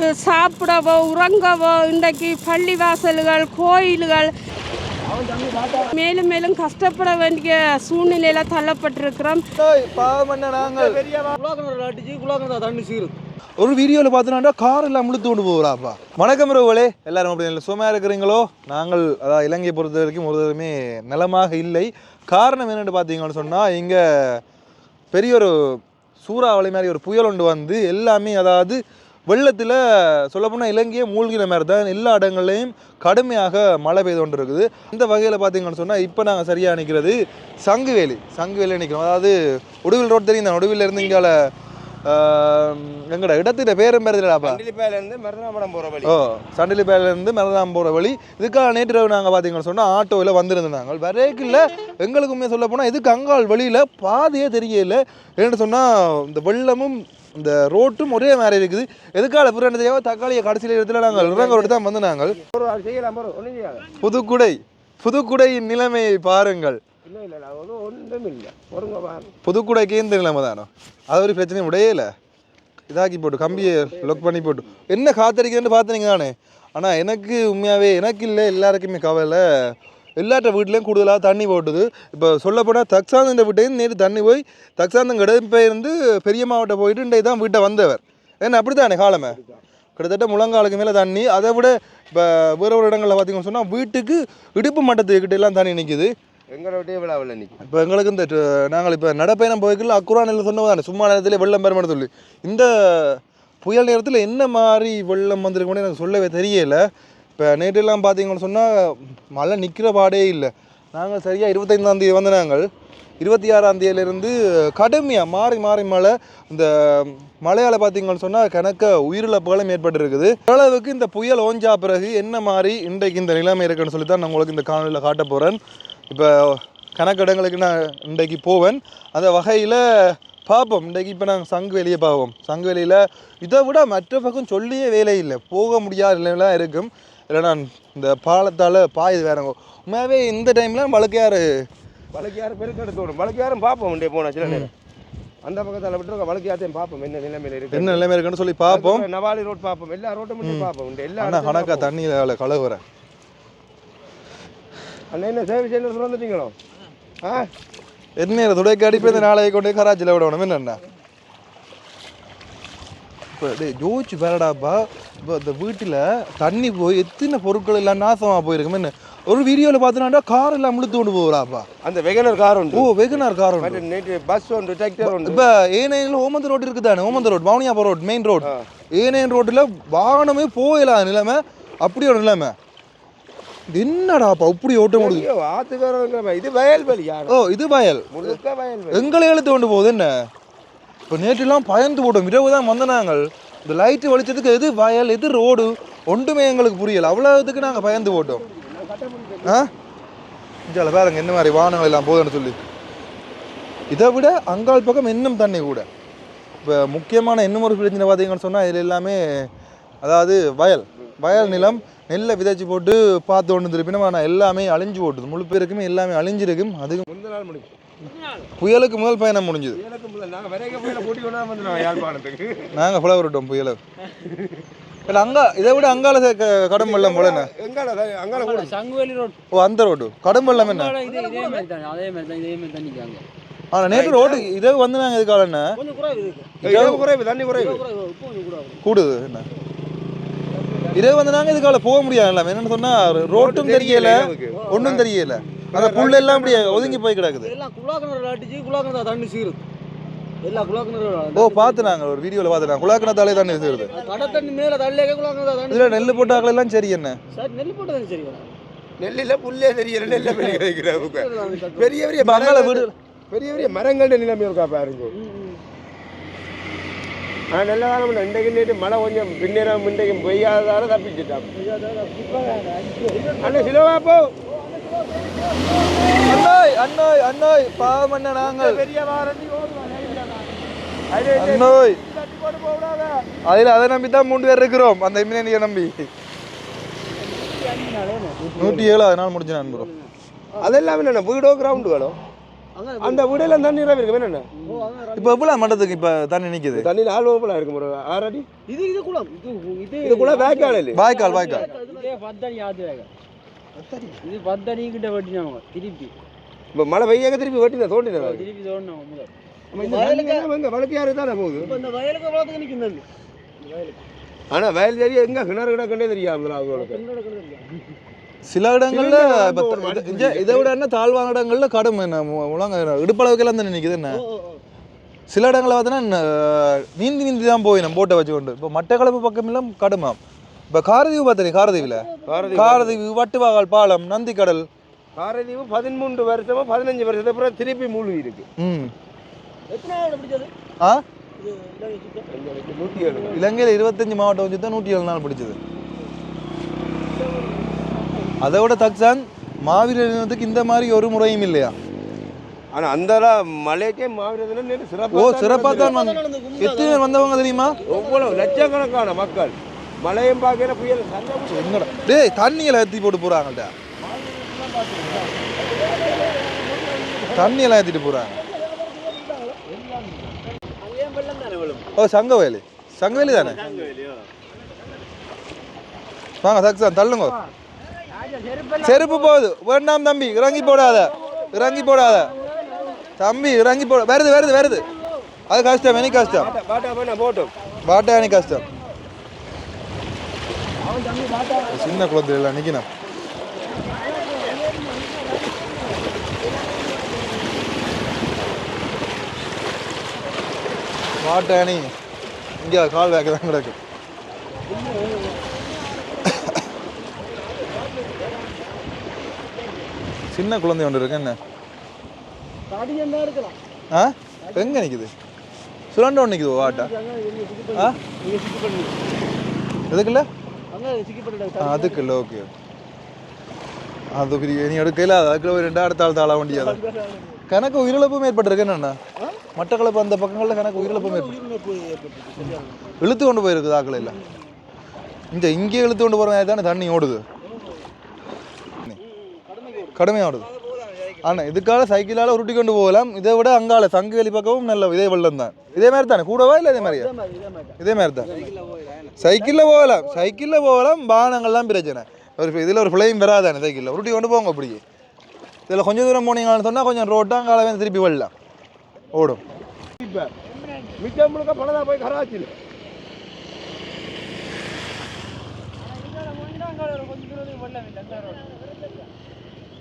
சாப்பிடவோ உறங்கவோ இன்றைக்கு பள்ளிவாசல்கள் கோயில்கள். மேலும் மேலும் கஷ்டப்பட வேண்டிய சூழ்நிலையில தள்ளப்பட்டிருக்கிறோம். ஒரு வீடியோவில் பார்த்தோன்னா கார் எல்லாம் முழுத்து கொண்டு போகிறாப்பா வணக்கம் ரவுகளே எல்லாரும் அப்படி இல்லை? சும்மா இருக்கிறீங்களோ? நாங்கள் அதாவது இலங்கையை பொறுத்த வரைக்கும் ஒரு தடவையுமே நிலமாக இல்லை. காரணம் என்னென்னு பார்த்தீங்கன்னு சொன்னால் இங்கே பெரிய ஒரு சூறாவளி மாதிரி ஒரு புயல் ஒன்று வந்து எல்லாமே அதாவது வெள்ளத்தில் சொல்லப்போனால் இலங்கையே மூழ்கின மாதிரி தான் எல்லா இடங்கள்லையும் கடுமையாக மழை பெய்து கொண்டு இருக்குது இந்த வகையில் பார்த்தீங்கன்னு சொன்னால் இப்போ நாங்கள் சரியாக நிற்கிறது சங்குவேலி சங்குவேலி நிற்கிறோம் அதாவது உடுவில் ரோட் தெரியும் தான்? உடுவில் இருந்து இங்கால எங்களோட இடத்திட்ட பேரும் பேர் தெரியலாப்பா இருந்து மருதநாபுரம் போகிற வழி. ஓ சண்டிலி பேர்லேருந்து மெரதாம் போகிற வழி. இதுக்காக நேற்று இரவு நாங்கள் பார்த்தீங்கன்னு சொன்னால் ஆட்டோவில் வந்திருந்தாங்க. வரைக்கில் எங்களுக்கு உண்மையாக சொல்ல போனால் இதுக்கு அங்காள் வழியில் பாதையே தெரியல. ஏன்னு சொன்னால் இந்த வெள்ளமும் இந்த ரோட்டும் ஒரே மாதிரி இருக்குது. எதுக்கால பிறகு தெரியாம தக்காளியை கடைசியில் இடத்துல நாங்கள் இறங்க தான் வந்து நாங்கள். புதுக்குடை புதுக்குடையின் நிலைமையை பாருங்கள். புதுக்குடைக்கே இந்த நிலைமை தானோ? அது ஒரு பிரச்சனையும் உடையல இதாக்கி போட்டு கம்பியை லொக் பண்ணி போட்டு. என்ன காத்தடிக்குதுன்னு பார்த்தீங்க தானே ஆனால் எனக்கு உண்மையாகவே எனக்கு இல்லை எல்லாருக்குமே கவலை. எல்லாட்ட வீட்லேயும் கூடுதலாக தண்ணி போட்டுது. இப்போ சொல்லப்போனால் தக்சாந்த வீட்டையும் நேற்று தண்ணி போய் தக்சாந்தம் கடற்பெயர்ந்து பெரிய மாவட்டம் போயிட்டு இன்றைக்கு தான் வீட்டை வந்தவர். ஏன்னா அப்படி தானே காலமே? கிட்டத்தட்ட முழங்காலுக்கு மேலே தண்ணி அதை விட இப்போ வேறு ஒரு இடங்களில் பார்த்தீங்கன்னு சொன்னால் வீட்டுக்கு இடுப்பு மட்டத்துக்கிட்ட எல்லாம் தண்ணி நிற்கிது எங்களை விட்டே விழாவில் நிற்கும் இப்போ எங்களுக்கு இந்த நாங்கள் இப்போ நடைப்பயணம் போய்க்கல அக்குறானில் சொன்னதானே சும்மா நேரத்தில் வெள்ளம் பெருமானு சொல்லி. இந்த புயல் நேரத்தில் என்ன மாதிரி வெள்ளம் வந்திருக்குன்னு எனக்கு சொல்லவே தெரியல. இப்போ நேற்றெல்லாம் பார்த்தீங்கன்னு சொன்னால் மழை நிற்கிற பாடே இல்லை. நாங்கள் சரியாக இருபத்தைந்தாந்தேதி வந்து நாங்கள். இருபத்தி ஆறாந்தேதியிலேருந்து கடுமையாக மாறி மாறி மழை. இந்த மழையால் பார்த்தீங்கன்னு சொன்னால் கணக்க உயிரிழப்புகளும் ஏற்பட்டுருக்குது. அளவுக்கு இந்த புயல் ஓஞ்சா பிறகு என்ன மாதிரி இன்றைக்கு இந்த நிலைமை இருக்குன்னு சொல்லி தான் நான் உங்களுக்கு இந்த காணொலியில் காட்ட போகிறேன் இப்போ கணக்கிடங்களுக்கு நான் இன்றைக்கு போவேன். அந்த வகையில் பார்ப்போம். இன்றைக்கு இப்போ நாங்கள் சங்கு வெளியே பார்ப்போம் சங்கு வெளியில் இதை விட மற்ற பக்கம் சொல்லியே வேலை இல்லை. போக முடியாத நிலையெல்லாம் இருக்கும். இல்லை நான் இந்த பாலத்தால் பாயுது வேறங்க உண்மையாகவே இந்த டைமில் வழக்கையார் வழக்கு யாரும் பெருக்கெடுத்து விடும் வழக்கு யாரும் பார்ப்போம் உண்டே போனா சில நேரம். அந்த பக்கத்தில் விட்டுருக்க வழக்கு யாரையும் பார்ப்போம். என்ன நிலைமையில் இருக்கு? என்ன நிலைமை இருக்குன்னு சொல்லி பார்ப்போம். நவாலி ரோட் பார்ப்போம். எல்லா ரோட்டும் மட்டும் பார்ப்போம். உண்டு எல்லா கணக்கா தண்ணியில் கலவுறேன் அண்ணா என்ன சேவை செய்யணும் சுரந்துட்டீங்களோ? ஆ? என்ன துடைக்க அடிப்பு இந்த நாளையை கொண்டு போய் கராச்சியில் விடணும். என்னண்ணா? இப்போ டேய் ஜோதிச்சு பேரடாப்பா இப்போ இந்த வீட்டில் தண்ணி போய் எத்தனை பொருட்கள் எல்லாம் நாசமாக போயிருக்கும் ஒரு வீடியோவில் பார்த்தோன்னா கார் எல்லாம் முழுத்து கொண்டு போகிறாப்பா. அந்த வெகனர் கார் உண்டு. ஓ வெகுனார் கார் உண்டு. நேற்று பஸ் உண்டு டிராக்டர் உண்டு. இப்போ ஏனையில் ஓமந்த ரோடு இருக்குதானே? Omanthai road Pavuniyapuram road main road ஏனையன் ரோட்டில் வாகனமே போயிடலாம் நிலைமை அப்படி ஒரு நிலைமை. என்னடாப்பா இப்படி ஓட்ட முடியுது? ஐயோ, ஆத்துக்காரங்கிற இது வயல்வெளி யார்? ஓ இது வயல். முழுக்க எங்களை எழுத்து கொண்டு போகுது என்ன? இப்போ நேற்றுலாம் பயந்து போட்டோம் இரவு தான் வந்த நாங்கள் இந்த லைட்டு வெளிச்சத்துக்கு எது வயல் எது ரோடு ஒன்றுமே எங்களுக்கு புரியல. அவ்வளோத்துக்கு நாங்கள் பயந்து போட்டோம். ஆ? இஞ்சால பாருங்க என்ன மாதிரி வாகனங்கள் எல்லாம் போதுன்னு சொல்லி. இதை விட அங்காள் பக்கம் இன்னும் தண்ணி கூட. இப்போ முக்கியமான இன்னும் ஒரு பிரச்சனை பார்த்தீங்கன்னு சொன்னால் இதில் எல்லாமே அதாவது வயல். வயல் நிலம் நெல்லை விதைச்சு போட்டு பார்த்து ஒன்று திருப்பினா நான் எல்லாமே அழிஞ்சு போட்டுது. முழு பேருக்குமே எல்லாமே அழிஞ்சிருக்கும். அதுக்கு முந்தின நாள் முடிக்கும் புயலுக்கு முதல் பயணம் முடிஞ்சுது. நாங்கள் புலவர் விட்டோம் புயலை இல்லை அங்கா இதை விட அங்கால கடும் வெள்ளம் போல என்ன? எங்கால அங்கால கூட. சங்குவேலி ரோட். ஓ அந்த ரோடு. கடும் வெள்ளம் என்ன? இதே இதே மாதிரி தான் அதே மாதிரி தான் இதே மாதிரி தண்ணிக்காங்க ஆனால் நேற்று ரோடு இதே வந்து நாங்கள் இதுக்கால என்ன? குறைவு தண்ணி குறைவு. கூடுது என்ன? இதே வந்து நாங்கள் இதுக்கால போக முடியாது என்னன்னு சொன்னால் ரோட்டும் தெரியல ஒன்றும் தெரியல. அந்த புல் எல்லாம் அப்படியே ஒதுங்கி போய் கிடக்குது. எல்லாம் குலாக்கணர் அடிச்சு குலாக்கணர் தண்ணி சீருது. எல்லா குலாக்கணர் ஓ பார்த்து நாங்கள் ஒரு வீடியோவில் பார்த்துட்டேன் குழாக்கினத்தாலே தண்ணி சேருது. கடை தண்ணி மேலே தள்ளியாக குலாக்கணர் தண்ணி இதில் நெல் போட்டாக்கள் எல்லாம் சரி என்ன? சார் நெல் போட்டு தான் சரி நெல்லில் புல்லே தெரியல நெல்ல பெரிய பெரிய பெரிய அங்கால வீடு பெரிய பெரிய மரங்களோட நிலைமை இருக்கா பாருங்க. ஆனால் நல்ல காலம் இன்றைக்கு நேற்று மழை கொஞ்சம் பின்னேரம் இன்றைக்கு பெய்யாததால தப்பிச்சுட்டான் அண்ணா சிலவா போ அண்ணாய் அண்ணாய் அண்ணாய் பாவம் என்ன நாங்கள். பெரிய வாரண்டி அண்ணோய். அதில் அதை நம்பி தான் மூன்று பேர் இருக்கிறோம். அந்த இமினியை நம்பி. நூற்றி ஏழாவது நாள் முடிஞ்சு நான் ப்ரோ அதெல்லாம் என்ன வீடோ கிரவுண்டுகளோ அங்க அந்த வீடையில தண்ணி இருக்கு என்னென்ன? இப்போ எவ்வளோ மட்டத்துக்கு இப்போ தண்ணி நிற்கிது தண்ணி நாலு வகுப்புல இருக்கும் ஒரு ஆறு அடி இது இது குளம் இது வேக்கால் இல்லை வாய்க்கால் வாய்க்கால். இதே பத்தடி ஆத்து வேகம் இது பத்தடி கிட்ட வெட்டினவங்க திருப்பி. இப்போ மழை பெய்யாக்க திருப்பி வெட்டின தோண்டின திருப்பி தோண்டினவங்க முதல். எங்க வழக்கையாறு தானே போகுது? இப்ப இந்த வயலுக்கு வளர்த்துக்கு நிற்கும் ஆனா வயல் தெரிய எங்க? கிணறு கிடக்குன்னே தெரியாது அவங்களுக்கு சில இடங்கள்ல இத- விட என்ன தாழ்வான இடங்கள்ல கடும் என்ன? முழங்க இடுப்பளவுக்கெல்லாம் தண்ணி நிற்குது என்ன? சில இடங்களில் பார்த்தீங்கன்னா நீந்தி நீந்தி தான் போய் நம்ம போட்டை வச்சுக்கொண்டு. இப்போ மட்டக்களப்பு பக்கம் எல்லாம் கடுமாம். இப்போ காரதீவு பார்த்தீங்க காரதீவில்? காரதீவு. வட்டுவாகால் பாலம் நந்திக்கடல். காரதீவு பதிமூன்று வருஷமா பதினஞ்சு வருஷத்துக்கு அப்புறம் திருப்பி மூழ்கி இருக்கு. ம். ஆ? இலங்கையில் இருபத்தஞ்சு மாவட்டம் வச்சு தான் நூற்றி ஏழு நாள் பிடிச்சது. அதை விட தக்சான் மாவீரர் தினத்துக்கு இந்த மாதிரி ஒரு முறையும் இல்லையா? ஆனா அந்த மலைக்கே மாவட்டத்தில் நேற்று ஓ சிறப்பாக தான் வந்து எத்தனை பேர் வந்தவங்க தெரியுமா? எவ்வளவு லட்சக்கணக்கான மக்கள். மழையும் பார்க்கல புயல். எங்கடா டேய் தண்ணியெல்லாம் ஏற்றி போட்டு போகிறாங்கள்ட்ட தண்ணியெல்லாம் ஏற்றிட்டு போகிறாங்க ஓ சங்கவேலி. சங்கவேலி தானே? வாங்க தக்சான் தள்ளுங்க. செருப்பு போகுது. வேண்டாம் தம்பி இறங்கி போடாத. இறங்கி போடாத. தம்பி இறங்கி போட வருது வருது வருது. அது கஷ்டம் எனக்கு கஷ்டம். பாட்டா எனக்கு கஷ்டம். சின்ன குழந்தைகள் நிக்கணும் மாட்டாணி இங்கே கால் வேக்க தான் கிடக்கு. சின்ன குழந்தை ஒன்று இருக்கு என்ன? ஆ? எங்க நிற்குது சுரண்ட ஒன்று நிற்குது வாட்டா ஆ? எதுக்குல்ல? அதுக்குல்ல ஓகே அது பெரிய நீ எடுக்கல அதுக்குள்ள ஒரு ரெண்டாயிரத்து ஆள் தாள வண்டியா கணக்கு உயிரிழப்பும் ஏற்பட்டிருக்கு என்னண்ணா மட்டக்களப்பு அந்த பக்கங்களில் கணக்கு உயிரிழப்பும் ஏற்பட்டு இழுத்து கொண்டு போயிருக்குது ஆக்கள் இல்லை இந்த இங்கே இழுத்து கொண்டு போகிற தானே தண்ணி ஓடுது கடுமையாக ஓடுது ஆனால் இதுக்காக சைக்கிளால் உருட்டி கொண்டு போகலாம். இதை விட அங்கால சங்குவெளி பக்கமும் நல்ல இதே வெள்ளம் தான். இதே மாதிரி தானே? கூடவா இல்லை இதே மாதிரியா? இதே மாதிரி தான். சைக்கிளில் போகலாம். சைக்கிளில் போகலாம். வாகனங்கள்லாம் பிரச்சனை. ஒரு இதில் ஒரு பிள்ளையும் வராதானே சைக்கிளில். உருட்டி கொண்டு போங்க அப்படியே. இதில் கொஞ்சம் தூரம் போனீங்கன்னு சொன்னால் கொஞ்சம் ரோட்டாங்கால வந்து திருப்பி வரலாம் ஓடும். இப்ப மிச்சம் முழுக்க பணதா போய் கராச்சியில்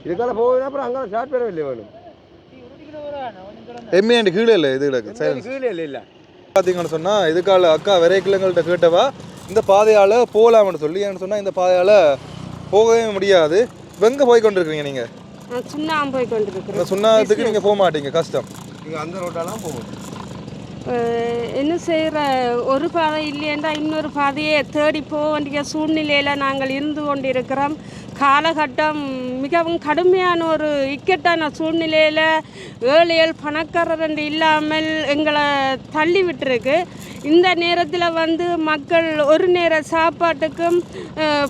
இதுக்கால போகுதுன்னா அப்புறம் அங்கே ஸ்டார்ட் பண்ண இல்லை வேணும். எம்ஏண்டு கீழே இல்லை இது கிடக்கு கீழே இல்லை இல்லை. பார்த்தீங்கன்னு சொன்னால் இதுக்கால அக்கா விரைக்கிழங்கள்ட்ட கேட்டவா இந்த பாதையால் போகலாம்னு சொல்லி ஏன்னு சொன்னால் இந்த பாதையால் போகவே முடியாது. எங்கே போய் கொண்டிருக்கீங்க நீங்கள் நான் சுண்ணாம்பு போய் கொண்டிருக்கிறேன். இந்த சுண்ணாத்துக்கு நீங்கள் போக மாட்டீங்க கஷ்டம். நீங்கள் அந்த ரோட்டெல்லாம் போகும் அஹ் என்ன செய்கிற ஒரு பாதை இல்லையென்றா இன்னொரு பாதையை தேடி போக வேண்டிய சூழ்நிலையில் நாங்கள் இருந்து கொண்டிருக்கிறோம். காலகட்டம் மிகவும் கடுமையான ஒரு இக்கட்டான சூழ்நிலையில் ஏழைகள் பணக்காரர் இல்லாமல் எங்களை தள்ளி விட்டுருக்கு. இந்த நேரத்தில் வந்து மக்கள் ஒரு நேர சாப்பாட்டுக்கும்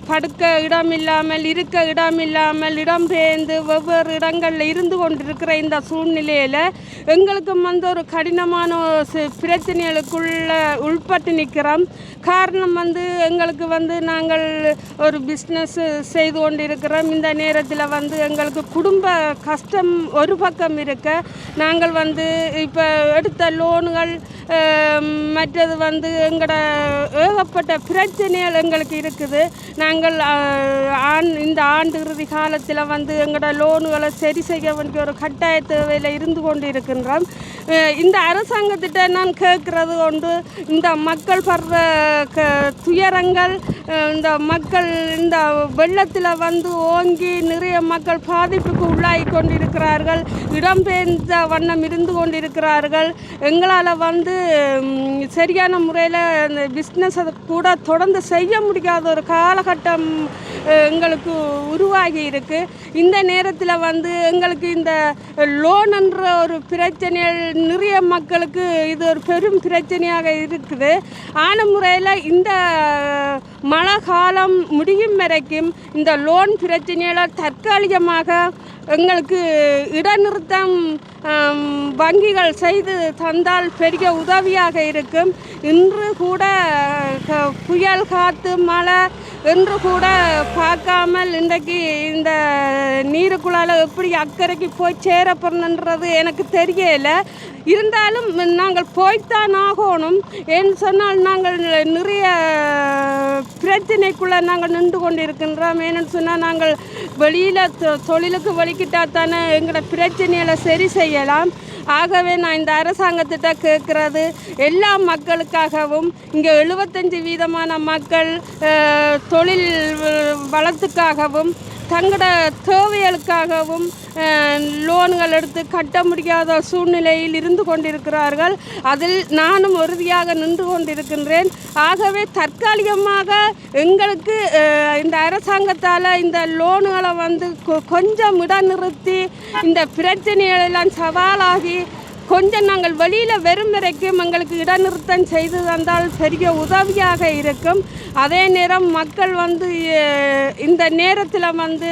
படுக்க இடம் இல்லாமல் இருக்க இடம் இல்லாமல் இடம்பெயர்ந்து வெவ்வேறு இடங்களில் இருந்து கொண்டிருக்கிற இந்த சூழ்நிலையில் எங்களுக்கும் வந்து ஒரு கடினமான பிரச்சனைகளுக்குள்ள உள்பட்டு நிற்கிறோம். காரணம் வந்து எங்களுக்கு வந்து நாங்கள் ஒரு பிஸ்னஸ் செய்து கொண்டு கொண்டிருக்கிறோம். இந்த நேரத்தில் வந்து எங்களுக்கு குடும்ப கஷ்டம் ஒரு பக்கம் இருக்க நாங்கள் வந்து இப்போ எடுத்த லோனுகள் மற்றது வந்து எங்களோட ஏகப்பட்ட பிரச்சனைகள் எங்களுக்கு இருக்குது. நாங்கள் ஆண் இந்த ஆண்டு இறுதி காலத்தில் வந்து எங்களோட லோனுகளை சரி செய்ய வேண்டிய ஒரு கட்டாய தேவையில் இருந்து கொண்டு இருக்கின்றோம் இந்த அரசாங்கத்திட்ட நான் கேட்குறது கொண்டு இந்த மக்கள் படுற க துயரங்கள் இந்த மக்கள் இந்த வெள்ளத்தில் வந்து ஓங்கி நிறைய மக்கள் பாதிப்புக்கு உள்ளாகி கொண்டிருக்கிறார்கள். இடம்பெயர்ந்த வண்ணம் இருந்து கொண்டிருக்கிறார்கள். எங்களால் வந்து சரியான முறையில் அந்த பிஸ்னஸ் கூட தொடர்ந்து செய்ய முடியாத ஒரு காலகட்டம் எங்களுக்கு உருவாகி இருக்கு. இந்த நேரத்தில் வந்து எங்களுக்கு இந்த லோன்ன்ற ஒரு பிரச்சனைகள் நிறைய மக்களுக்கு இது ஒரு பெரும் பிரச்சனையாக இருக்குது. ஆன முறையில் இந்த மழை காலம் முடியும் வரைக்கும் இந்த லோன் பிரச்சனைகளை தற்காலிகமாக எங்களுக்கு இடைநிறுத்தம் வங்கிகள் செய்து தந்தால் பெரிய உதவியாக இருக்கும். இன்று கூட க- புயல் காற்று மழை என்று கூட பார்க்காமல் இன்றைக்கு இந்த நீருக்குள்ளால எப்படி அக்கறைக்கு போய் சேரப்படணுன்றது எனக்கு தெரியல. இருந்தாலும் நாங்கள் போய்த்தான் ஆகணும். ஏன்னு சொன்னால் நாங்கள் நிறைய பிரச்சனைக்குள்ளே நாங்கள் நின்று கொண்டிருக்கின்றோம். ஏன்னு சொன்னால் நாங்கள் வெளியில் தொழிலுக்கு வலிக்கிட்டா தானே எங்களோட பிரச்சனைகளை சரி செய்யலாம். ஆகவே நான் இந்த அரசாங்கத்திட்ட கேட்குறது எல்லா மக்களுக்காகவும் இங்கே எழுபத்தஞ்சு வீதமான மக்கள் தொழில் வளத்துக்காகவும் தங்களோட தேவைகளுக்காகவும் லோன்கள் எடுத்து கட்ட முடியாத சூழ்நிலையில் இருந்து கொண்டிருக்கிறார்கள். அதில் நானும் உறுதியாக நின்று கொண்டிருக்கின்றேன். ஆகவே தற்காலிகமாக எங்களுக்கு இந்த அரசாங்கத்தால் இந்த லோனுகளை வந்து கொ- கொஞ்சம் இடைநிறுத்தி இந்த பிரச்சனைகள் எல்லாம் சவாலாகி கொஞ்சம் நாங்கள் வெளியில் வெறும் வரைக்கும் எங்களுக்கு இடநிறுத்தம் செய்து தந்தால் பெரிய உதவியாக இருக்கும். அதே நேரம் மக்கள் வந்து இந்த நேரத்தில் வந்து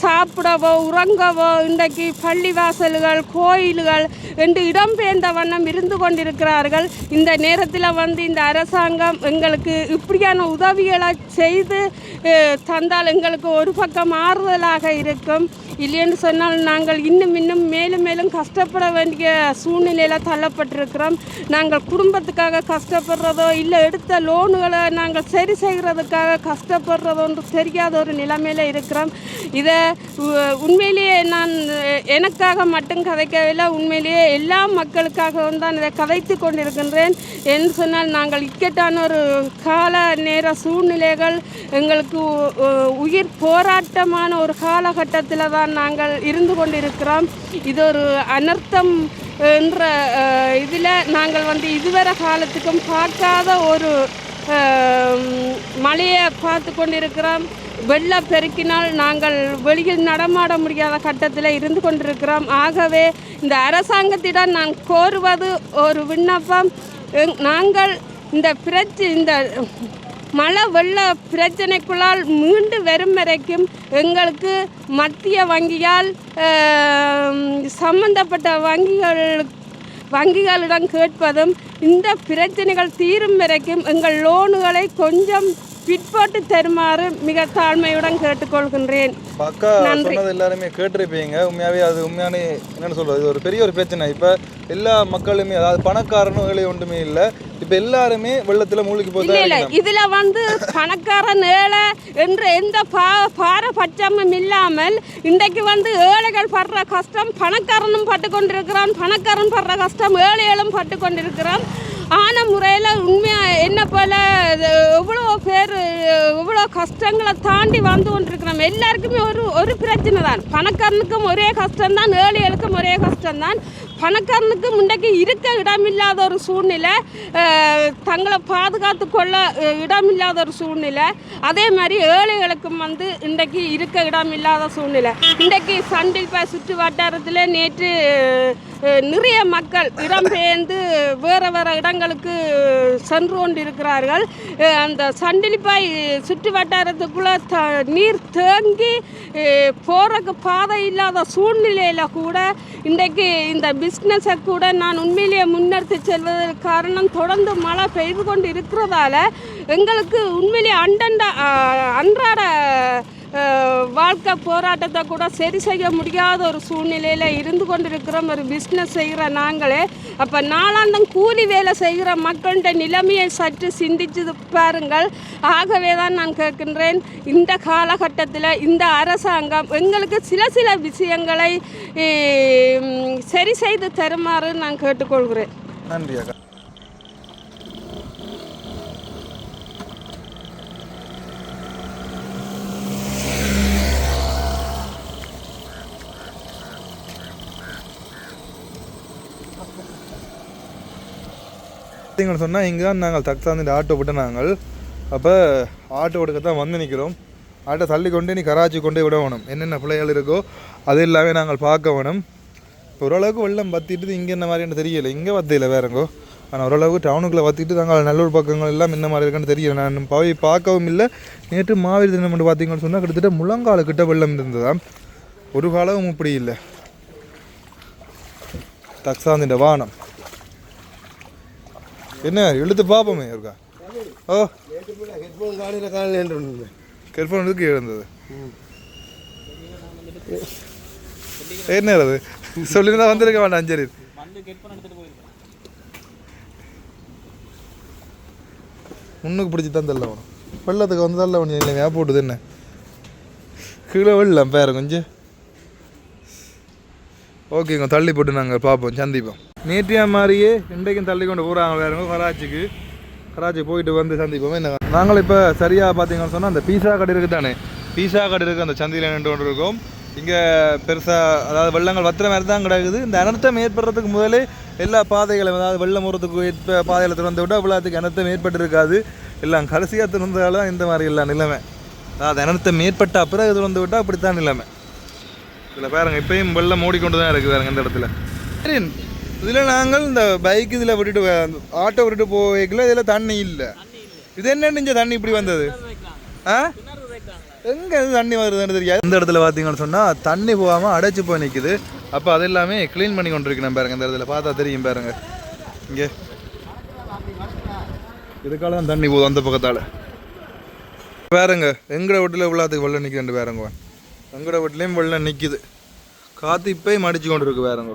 சாப்பிடவோ உறங்கவோ இன்றைக்கு பள்ளிவாசல்கள் கோயில்கள் என்று இடம்பெயர்ந்த வண்ணம் இருந்து கொண்டிருக்கிறார்கள். இந்த நேரத்தில் வந்து இந்த அரசாங்கம் எங்களுக்கு இப்படியான உதவிகளை செய்து தந்தால் எங்களுக்கு ஒரு பக்கம் ஆறுதலாக இருக்கும். இல்லைன்னு சொன்னால் நாங்கள் இன்னும் இன்னும் மேலும் மேலும் கஷ்டப்பட வேண்டிய சூழ்நிலையில் தள்ளப்பட்டிருக்கிறோம். நாங்கள் குடும்பத்துக்காக கஷ்டப்படுறதோ இல்லை எடுத்த லோனுகளை நாங்கள் சரி செய்கிறதுக்காக கஷ்டப்படுறதோன்று தெரியாத ஒரு நிலைமையில் இருக்கிறோம். இது இதை உண்மையிலேயே நான் எனக்காக மட்டும் கதைக்கவில்லை உண்மையிலேயே எல்லா மக்களுக்காகவும் தான் இதை கதைத்து கொண்டிருக்கின்றேன் என்று சொன்னால் நாங்கள் இக்கட்டான ஒரு கால நேர சூழ்நிலைகள் எங்களுக்கு உயிர் போராட்டமான ஒரு காலகட்டத்தில் தான் நாங்கள் இருந்து கொண்டிருக்கிறோம். இது ஒரு அனர்த்தம் என்ற இதில் நாங்கள் வந்து இதுவரை காலத்துக்கும் பார்க்காத ஒரு மழையை பார்த்து கொண்டிருக்கிறோம். வெள்ள பெருக்கினால் நாங்கள் வெளியில் நடமாட முடியாத கட்டத்தில் இருந்து கொண்டிருக்கிறோம். ஆகவே இந்த அரசாங்கத்திடம் நான் கோருவது ஒரு விண்ணப்பம். எங்- நாங்கள் இந்த பிரச்சி இந்த மழை வெள்ள பிரச்சனைக்குள்ளால் மீண்டு வரும் வரைக்கும் எங்களுக்கு மத்திய வங்கியால் சம்பந்தப்பட்ட வங்கிகள் வங்கிகளிடம் கேட்பதும் இந்த பிரச்சனைகள் தீரும் வரைக்கும் எங்கள் லோனுகளை கொஞ்சம் பிற்போட்டு தருமாறு மிக தாழ்மையுடன் கேட்டுக்கொள்கின்றேன். அக்கா. சொன்னது எல்லாருமே கேட்டிருப்பீங்க. உண்மையாவே அது உண்மையான என்னன்னு சொல்றது இது ஒரு பெரிய ஒரு பிரச்சனை. இப்போ எல்லா மக்களுமே அதாவது பணக்காரனும் ஏழை ஒன்றுமே இல்லை. இப்போ எல்லாருமே வெள்ளத்துல மூழ்கி போய் இல்ல. இதுல வந்து பணக்காரன் ஏழை என்ற எந்த பா பாரபட்சமும் இல்லாமல் இன்றைக்கு வந்து ஏழைகள் படுற கஷ்டம் பணக்காரனும் பட்டு கொண்டிருக்கிறான் பணக்காரன் படுற கஷ்டம் ஏழைகளும் பட்டு கொண்டிருக்கிறான் ஆன முறையில் உண்மையாக என்ன போல் எவ்வளோ பேர் எவ்வளோ கஷ்டங்களை தாண்டி வந்து கொண்டிருக்கிறோம். எல்லாருக்குமே ஒரு ஒரு பிரச்சனை தான் பணக்காரனுக்கும் ஒரே கஷ்டம்தான் ஏழைகளுக்கும் ஒரே கஷ்டம்தான். பணக்காரனுக்கு முன்னைக்கு இருக்க இடமில்லாத ஒரு சூழ்நிலை தங்களை பாதுகாத்து கொள்ள இடமில்லாத ஒரு சூழ்நிலை. அதே மாதிரி ஏழைகளுக்கும் வந்து இன்றைக்கு இருக்க இடமில்லாத சூழ்நிலை. இன்றைக்கு சண்டில்பாய் சுற்று வட்டாரத்தில் நேற்று நிறைய மக்கள் இடம்பெயர்ந்து வேறு வேறு இடங்களுக்கு சென்று கொண்டிருக்கிறார்கள். அந்த சண்டிலிப்பாய் சுற்று வட்டாரத்துக்குள்ளே த நீர் தேங்கி போகிறக்கு பாதை இல்லாத சூழ்நிலையில் கூட இன்றைக்கு இந்த பிஸ்னஸை கூட நான் உண்மையிலேயே முன்னெடுத்து செல்வதற்கு காரணம் தொடர்ந்து மழை பெய்து கொண்டு இருக்கிறதால எங்களுக்கு உண்மையிலேயே அண்டண்ட அன்றாட வாழ்க்கை போராட்டத்தை கூட சரி செய்ய முடியாத ஒரு சூழ்நிலையில் இருந்து கொண்டிருக்கிறோம் ஒரு பிஸ்னஸ் செய்கிற நாங்களே அப்போ நாளாந்தம் கூலி வேலை செய்கிற மக்கள்கிட்ட நிலைமையை சற்று சிந்திச்சு பாருங்கள். ஆகவே தான் நான் கேட்கின்றேன் இந்த காலகட்டத்தில் இந்த அரசாங்கம் எங்களுக்கு சில சில விஷயங்களை சரி செய்து தருமாறு நான் கேட்டுக்கொள்கிறேன். நன்றி அக்கா பார்த்தீங்கன்னு சொன்னால் இங்கே தான் நாங்கள் தக்சாந்து ஆட்டோ விட்டு நாங்கள். அப்போ ஆட்டோ எடுக்க தான் வந்து நிற்கிறோம் ஆட்டை தள்ளி கொண்டு நீ கராச்சி கொண்டே விட வேணும் என்னென்ன பிள்ளைகள் இருக்கோ அது எல்லாமே நாங்கள் பார்க்க வேணும். இப்போ ஓரளவுக்கு வெள்ளம் பற்றிட்டு இங்கே என்ன மாதிரின்னு தெரியல. இங்கே வத்தையில் வேறங்கோ ஆனால் ஓரளவுக்கு டவுனுக்குள்ளே பற்றிட்டு நாங்கள் நல்லூர் பக்கங்கள் எல்லாம் என்ன மாதிரி இருக்குன்னு தெரியல. நான் போய் பார்க்கவும் இல்லை. நேற்று மாவீர தினம் மட்டும் பார்த்தீங்கன்னு சொன்னால் கிட்டத்தட்ட முழங்கால கிட்ட வெள்ளம் இருந்ததா ஒரு காலமும் இப்படி இல்லை. தக்சாந்தின்ற வானம். என்ன இழுத்து பார்ப்போமே இருக்கா ஓ. ஹெட்ஃபோன் காலையில் காலையில் இருக்கு இருந்தது என்ன அது சொல்லியிருந்தா வந்திருக்க வேண்டாம் அஞ்சரி முன்னுக்கு பிடிச்சி தான் தள்ள வேணும் வெள்ளத்துக்கு வந்து தள்ள வேணும் இல்லை போட்டுது என்ன? கீழே வெள்ளம் பேர கொஞ்சம் ஓகேங்க தள்ளி போட்டு நாங்கள் பார்ப்போம் சந்திப்போம். நேற்றைய மாதிரியே இன்றைக்கும் தள்ளி கொண்டு போகிறாங்க வேறுங்க கராச்சிக்கு. கராச்சி போயிட்டு வந்து சந்திப்போம். என்ன நாங்கள் இப்போ சரியாக பார்த்தீங்கன்னு சொன்னால் அந்த பீஸா கடை இருக்குது தானே பீஸா கடை இருக்குது அந்த சந்தையில் நின்று கொண்டு இருக்கோம் இங்கே பெருசாக அதாவது வெள்ளங்கள் வத்துற மாதிரி தான் கிடக்குது. இந்த அனர்த்தம் ஏற்படுறதுக்கு முதலே எல்லா பாதைகளும் அதாவது வெள்ளம் போகிறதுக்கு ஏற்ப பாதையில் திறந்து விட்டால் இவ்வளோத்துக்கு அனர்த்தம் ஏற்பட்டிருக்காது. எல்லாம் கடைசியாக திறந்ததால தான் இந்த மாதிரி எல்லாம் நிலைமை. அதாவது அனர்த்தம் ஏற்பட்ட பிறகு திறந்து விட்டால் அப்படித்தான் நிலைமை. இதில் பாருங்கள் இப்பயும் வெள்ளம் மூடிக்கொண்டு தான் இருக்குது பாருங்கள் இந்த இடத்துல. சரி. இதில் நாங்கள் இந்த பைக் இதில் விட்டுட்டு ஆட்டோ விட்டுட்டு போய்க்கல இதில் தண்ணி இல்லை. இது என்ன இங்க தண்ணி இப்படி வந்தது? ஆ? எங்கே தண்ணி வருதுன்னு தெரியாது. இந்த இடத்துல பார்த்தீங்கன்னு சொன்னால் தண்ணி போகாமல் அடைச்சி போய் நிற்குது அப்போ அது எல்லாமே க்ளீன் பண்ணி கொண்டு இருக்கணும் பாருங்க. இந்த இடத்துல பார்த்தா தெரியும் பாருங்க. இங்கே. இதுக்கால தான் தண்ணி போகுது அந்த பக்கத்தால். பாருங்க. எங்கட வீட்டில் உள்ளாத்துக்கு வெள்ளம் நிற்கிறேன் பாருங்க. எங்கட வீட்லேயும் வெள்ளம் நிற்கிது காற்று இப்போயும் மடிச்சு கொண்டு இருக்கு பாருங்க.